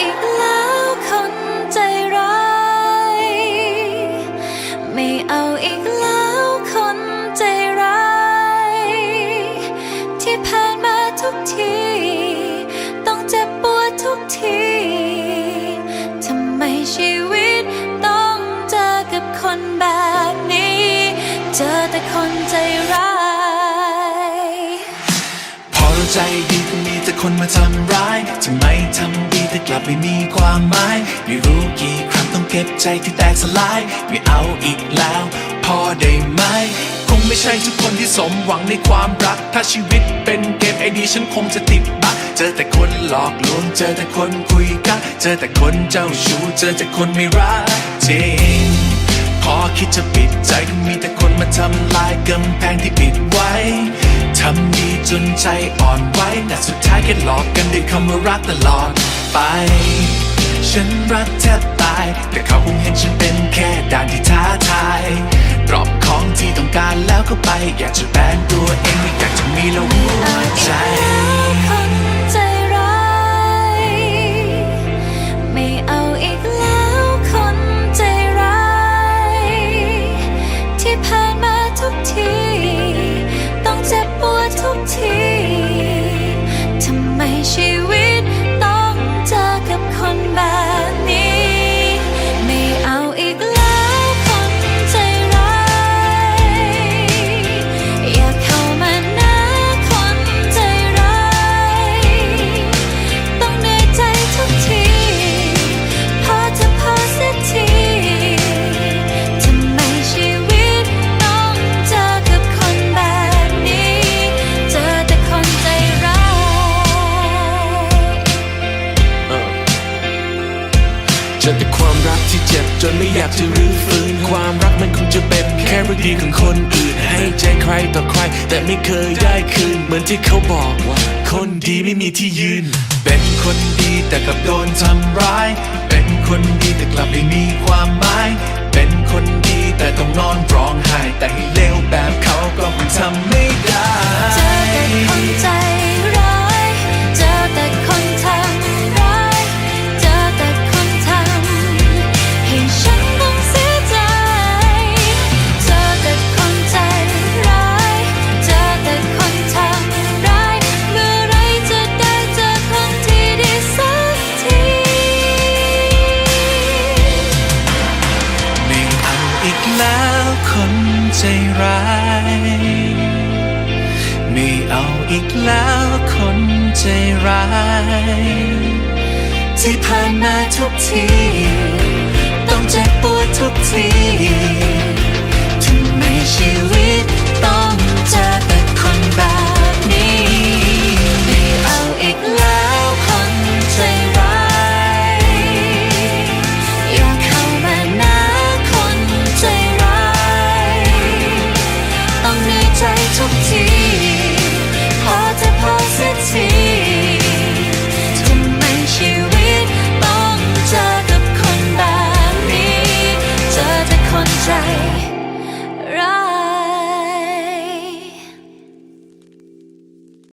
อีกแล้วคนใจร้าย ไม่เอาอีกแล้วคนใจร้าย ที่ผ่านมาทุกที ต้องเจ็บปวดทุกที ทำไมชีวิตต้องเจอกับคนแบบนี้ เจอแต่คนใจร้าย พอเราใจดีก็มีแต่คนมาทำร้ายทำไม่ ไม่มีความหมายไม่รู้กี่ครั้งต้องเก็บใจที่แตกสลาย ไม่เอาอีกแล้ว พอได้ไหม คงไม่ใช่ทุกคนที่สมหวังในความรัก ถ้าชีวิตเป็นเกมไอดีฉันคงจะติดบักเจอแต่คนหลอกลวง เจอแต่คนคุยกักเจอแต่คนเจ้าชู้ เจอแต่คนไม่รักจริงพอคิดจะปิดใจก็มีแต่คนมาทำลายกำแพงที่ปิดไว้ทำดีจนใจอ่อนไหวแต่สุดท้ายแค่หลอกกันด้วยคำว่ารักตลอด ไป ฉันรักแทบตาย แต่เขาคงเห็นฉันเป็นแค่ด่านที่ท้าทายกรอบของที่ต้องการแล้วก็ไป อยากจะแบนตัวเองไม่อยากจะมีลมหัวใจ เจอแต่ความรักที่เจ็บจนไม่อยากจะรื้อฟื้นความรักมันคงจะเป็นแค่เรื่องดีของคนอื่น ให้ใจใครต่อใคร แต่ไม่เคยได้คืน เหมือนที่เขาบอกว่า คนดีไม่มีที่ยืน เป็นคนดีแต่กลับโดนทำร้าย เป็นคนดีแต่กลับไม่มีความหมาย เป็นคนดีแต่ต้องนอนร้องไห้แต่ให้เลวแบบเขา ใจร้าย ไม่เอาอีกแล้วคนใจร้าย ที่ผ่านมาทุกที ต้องเจ็บปวดทุกที